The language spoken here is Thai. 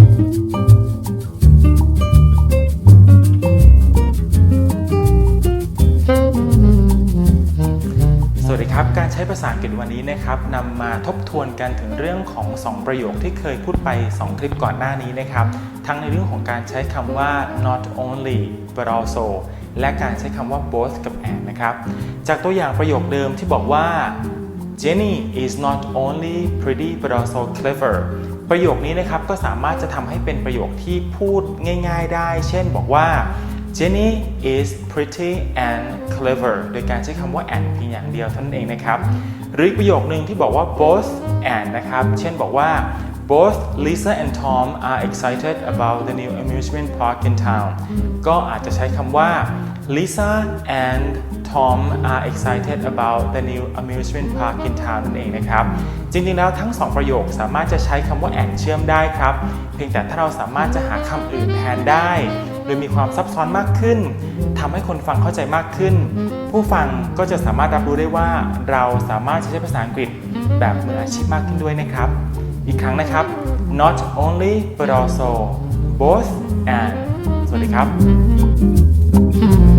สวัสดีครับ การใช้ภาษาอังกฤษวันนี้นะครับนำมาทบทวนกันถึงเรื่องของ 2 ประโยคที่เคยพูดไป 2 คลิปก่อนหน้านี้นะครับ ทั้งในเรื่องของการใช้คำว่า not only but also และการใช้คำว่า both กับ and นะครับ จากตัวอย่างประโยคเดิมที่บอกว่า Jenny is not only pretty but also clever ประโยคนี้นะครับก็สามารถจะทำให้เป็นประโยคที่พูดง่าย ๆได้ เช่นบอกว่า Jenny is pretty and clever โดยการใช้คำว่า and เพียงอย่างเดียวเท่านั้นเองนะครับ หรือประโยคนึงที่บอกว่า both and นะครับ เช่นบอกว่า both Lisa and Tom are excited about the new amusement park in town ก็อาจจะใช้คำว่า Lisa and Tom are excited about the new amusement park in town นั่นเองนะครับ จริงๆแล้วทั้ง2ประโยคสามารถจะใช้คำว่า and เชื่อมได้ครับ เพียงแต่ถ้าเราสามารถจะหาคำอื่นแทนได้ โดยมีความซับซ้อนมากขึ้นทำให้คนฟังเข้าใจมากขึ้น ผู้ฟังก็จะสามารถรับรู้ได้ว่าเราสามารถใช้ภาษาอังกฤษแบบมืออาชีพมากขึ้นด้วยนะครับ อีกครั้งนะครับ not only but also both and สวัสดีครับ